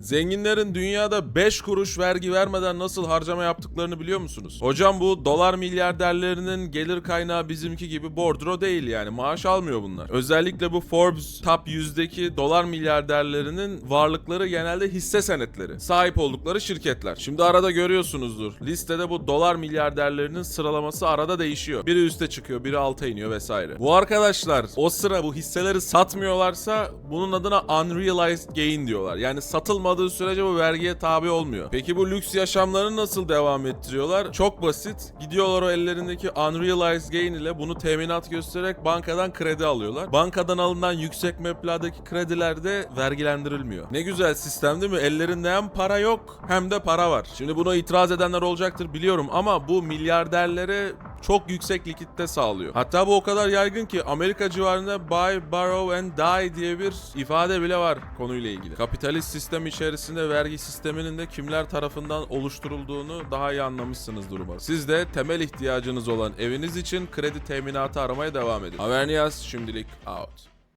Zenginlerin dünyada 5 kuruş vergi vermeden nasıl harcama yaptıklarını biliyor musunuz? Hocam bu dolar milyarderlerinin gelir kaynağı bizimki gibi bordro değil yani maaş almıyor bunlar. Özellikle bu Forbes Top 100'deki dolar milyarderlerinin varlıkları genelde hisse senetleri. Sahip oldukları şirketler. Şimdi arada görüyorsunuzdur. Listede bu dolar milyarderlerinin sıralaması arada değişiyor. Biri üste çıkıyor, biri alta iniyor vesaire. Bu arkadaşlar o sıra bu hisseleri satmıyorlarsa bunun adına unrealized gain diyorlar. Yani satılmadığı sürece bu vergiye tabi olmuyor. Peki bu lüks yaşamlarını nasıl devam ettiriyorlar? Çok basit. Gidiyorlar o ellerindeki unrealized gain ile bunu teminat göstererek bankadan kredi alıyorlar. Bankadan alınan yüksek meblağdaki krediler de vergilendirilmiyor. Ne güzel sistem değil mi? Ellerinde hem para yok hem de para var. Şimdi buna itiraz edenler olacaktır biliyorum ama bu milyarderlere çok yüksek likitte sağlıyor. Hatta bu o kadar yaygın ki Amerika civarında buy, borrow and die diye bir ifade bile var konuyla ilgili. Kapitalist sistem içerisinde vergi sisteminin de kimler tarafından oluşturulduğunu daha iyi anlamışsınızdır umarım. Siz de temel ihtiyacınız olan eviniz için kredi teminatı aramaya devam edin. Haberni yaz şimdilik out.